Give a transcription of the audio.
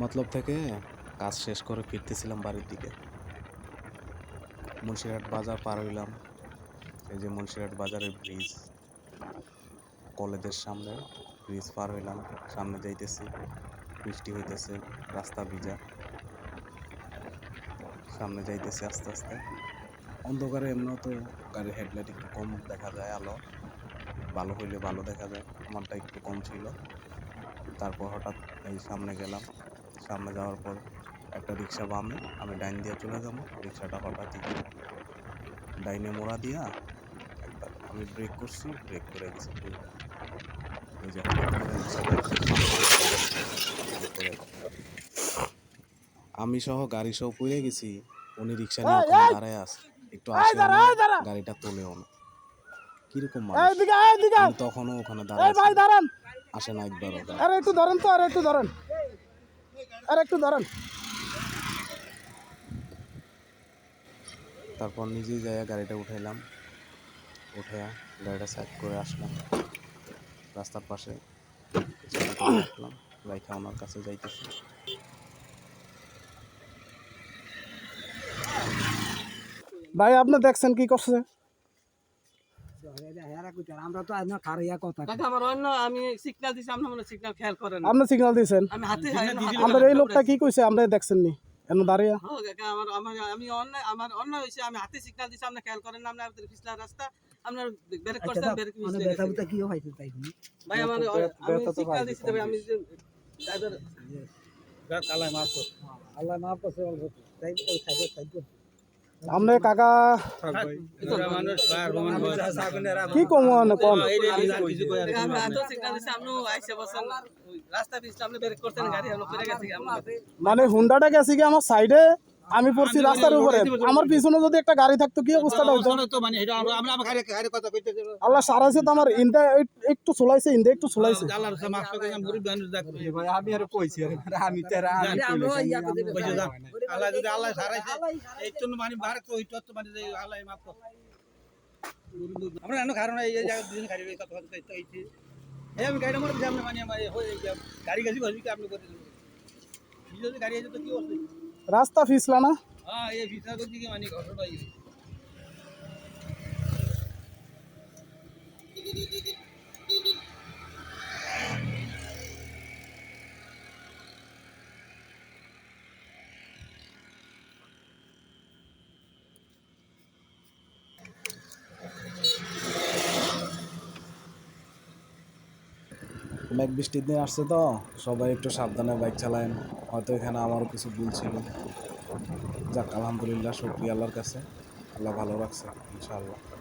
মতলব থেকে কাজ শেষ করে ফিরতেছিলাম বাড়ির দিকে। মুন্সিরহাট বাজার পার হইলাম। এই যে মুন্সিরহাট বাজারের ব্রিজ কলেজের সামনে ব্রিজ পার হইলাম। সামনে যাইতেছি, বৃষ্টি হইতেছে, রাস্তা ভিজা। সামনে যাইতেছি আস্তে আস্তে। অন্ধকারে এমনিও তো গাড়ির হেডলাইট একটু কম দেখা যায়, আলো। ভালো হইলে ভালো দেখা যায়, আমারটা একটু কম ছিল। তারপর হঠাৎ এই সামনে গেলাম। সামনে যাওয়ার পর একটা রিক্সা বামে আমি ডাইন দিয়ে চলে যাব। রিক্সাটা হঠাৎই ডাইনে মোড়া দিয়া একবার আমি ব্রেক করছি ব্রেক করে গেছি হঠাৎ। আমি সহ গাড়ি সহ পুড়ে গেছি উনি রিক্সা নিয়ে ওখানে দাঁড়ায় আছে। একটু আসে গাড়িটা তোলেও না। কীরকম মানুষ? তখনও ওখানে দাঁড়ায় আসে না একবারও। আরে একটু ধরেন তো আরে একটু ধরেন। আরে একটু দাঁড়ান। তারপর নিজেই যাইয়া গাড়িটা উঠাইলাম। উঠে গাড়িটা সাইড করে আসলাম। রাস্তার পাশে রাখলাম। রাইখা ওনার কাছে যাইতেছি। ভাই আপনি দেখছেন কি করছে আমরা তো আজ না খারিয়া কথা কাকা আমার অন্য আমি সিগন্যাল দিছি আপনি মনে সিগন্যাল না। দিয়েছেন আমাদের এই লোকটা কি কইছে? আমরা দেখছেন নি? এন দাঁড়িয়ে। আমার আমার আমি অন্য আমার অন্য হইছে আমি হাতে সিগন্যাল দিছি আপনি খেয়াল করেন না আপনি পিছলা রাস্তা। আপনার ব্রেক আচ্ছা করছেন ব্রেক মানে ব্যথা বুতা কি হইছে তাই ভাই আমার আমি সিগন্যাল দিছি তবে আমি ড্রাইভার আল্লাহ মাফ করছে তাই সাইডে সাইডে আপনি কাকা। কি কম কম? আমরা আমরা মানে হুন্ডাটা গেছে কি আমার সাইডে আমি পড়ছি রাস্তার উপরে। আমার পিছনে যদি একটা গাড়ি থাকতো কি অবস্থাটা হতো? আল্লাহ সারাইছে তো আমার ইন্দা একটু চলাইছে ইন্দা একটু চলাইছে আমি আর কইছি আমি আমরা আল্লাহ যদি আল্লাহ সারাইছে এই জন্য মানে মানে আল্লাহ মাফ কর। আমরা কারণ এই জায়গা দুজন গাড়ি কথা হইছে আমি গাড়ি মরে সামনে মানে হয়ে গাড়ি আপনি করে দিলেন যদি গাড়ি আছে তো কি হবে রাস্তা ফিসলা না? হ্যাঁ এই ফিসলা করছি কি মানে ঘটনা মেঘ বৃষ্টির দিন আসছে তো, সবাই একটু সাবধানে বাইক চালায় হয়তো এখানে আমারও কিছু ভুল ছিল। যাক, আলহামদুলিল্লাহ, শুক্রিয়া আল্লাহর কাছে। আল্লাহ ভালো রাখছে, ইনশাআল্লাহ।